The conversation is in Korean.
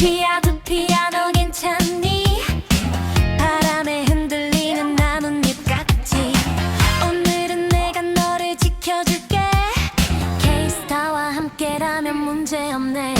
피아도 피아노 괜찮니? 바람에 흔들리는 나뭇잎 같지? 오늘은 내가 너를 지켜줄게. 케이스와 함께라면 문제없네.